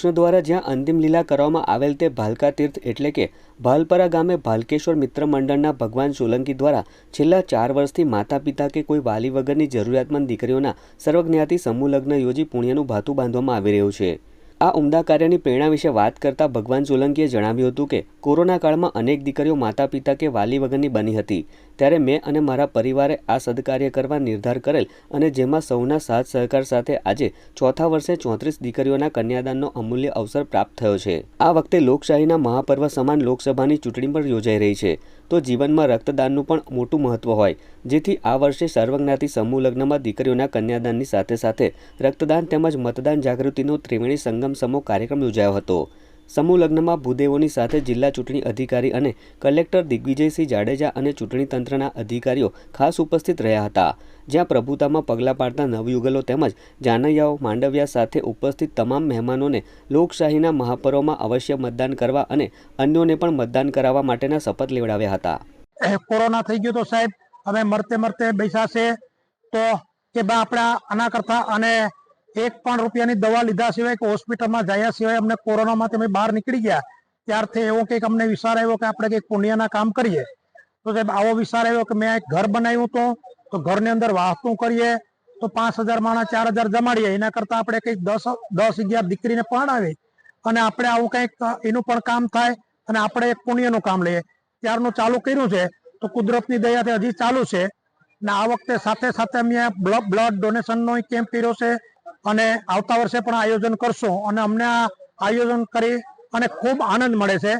કૃષ્ણ દ્વારા જ્યાં અંતિમ લીલા કરવામાં આવેલ તે ભાલકા તીર્થ એટલે કે ભાલપરા ગામે ભાલકેશ્વર મિત્ર મંડળના ભગવાન સોલંકી દ્વારા છેલ્લા ચાર વર્ષથી માતા પિતા કે કોઈ વાલી વગરની જરૂરિયાતમંદ દીકરીઓના સર્વજ્ઞાતિ સમૂહ લગ્ન યોજી પુણ્યનું ભાતું બાંધવામાં આવી રહ્યું છે. આ ઉમદા કાર્યની પ્રેરણા વિશે વાત કરતા ભગવાન સોલંકીએ જણાવ્યું હતું કે, કોરોના કાળમાં અનેક દીકરીઓ માતા પિતા કે વાલી વગરની બની હતી. ત્યારે મેં અને મારા પરિવારે આ સદકાર્ય કરવા નિર્ધાર કરેલ અને જેમાં સૌના સાથ સહકાર સાથે આજે ચોથા વર્ષે ચોત્રીસ દીકરીઓના કન્યાદાનનો અમૂલ્ય અવસર પ્રાપ્ત થયો છે. આ વખતે લોકશાહીના મહાપર્વ સમાન લોકસભાની ચૂંટણી પણ યોજાઈ રહી છે. તો જીવનમાં રક્તદાનનું પણ મોટું મહત્વ હોય, જેથી આ વર્ષે સર્વજ્ઞાતિ સમૂહ લગ્નમાં દીકરીઓના કન્યાદાનની સાથે સાથે રક્તદાન તેમજ મતદાન જાગૃતિનો ત્રિવેણી સંગમ સમો કાર્યક્રમ યોજાયો હતો. સમૂહ લગ્નમાં ભૂદેવોની સાથે જિલ્લા ચૂંટણી અધિકારી અને કલેક્ટર દિગ્વિજયસિંહ જાડેજા અને ચૂંટણી તંત્રના અધિકારીઓ ખાસ ઉપસ્થિત રહ્યા હતા. જ્યાં પ્રભુતામાં પગલાં પાડતા નવયુગલો તેમજ જાનૈયાઓ માંડવ્યા સાથે ઉપસ્થિત તમામ મહેમાનોને લોકશાહીના મહાપર્વમાં અવશ્ય મતદાન કરવા અને અન્યોને પણ મતદાન કરાવવા માટેના શપથ લેવડાવ્યા હતા. કોરોના થઈ ગયો તો સાહેબ, હવે મરતે મરતે બેસાશે તો કે બા આપણા આના કરતા અને એક પણ રૂપિયાની દવા લીધા સિવાય કે હોસ્પિટલમાં જયા સિવાય અમને કોરોનામાં તમે બહાર નીકળી ગયા, ત્યારથી એવો કંઈક અમને વિચાર આવ્યો કે આપણે કંઈક પુણ્યના કામ કરીએ. તો સાહેબ, આવો વિચાર આવ્યો કે મેં એક ઘર બનાવ્યું હતું તો ઘરની અંદર વાહતું કરીએ, તો પાંચ હજાર માણસ ચાર હજાર જમાડીએ. એના કરતા આપણે કંઈક દસ દસ અગિયાર દીકરીને પરણાવી અને આપણે આવું કંઈક એનું પણ કામ થાય અને આપણે એક પુણ્યનું કામ લઈએ. ત્યારનું ચાલુ કર્યું છે, તો કુદરતની દયાથી હજી ચાલુ છે. ને આ વખતે સાથે સાથે અમે બ્લડ ડોનેશનનો કેમ્પ કર્યો છે અને આવતા વર્ષે પણ આયોજન કરશું. અને અમને આ આયોજન કરી અને ખૂબ આનંદ મળે છે.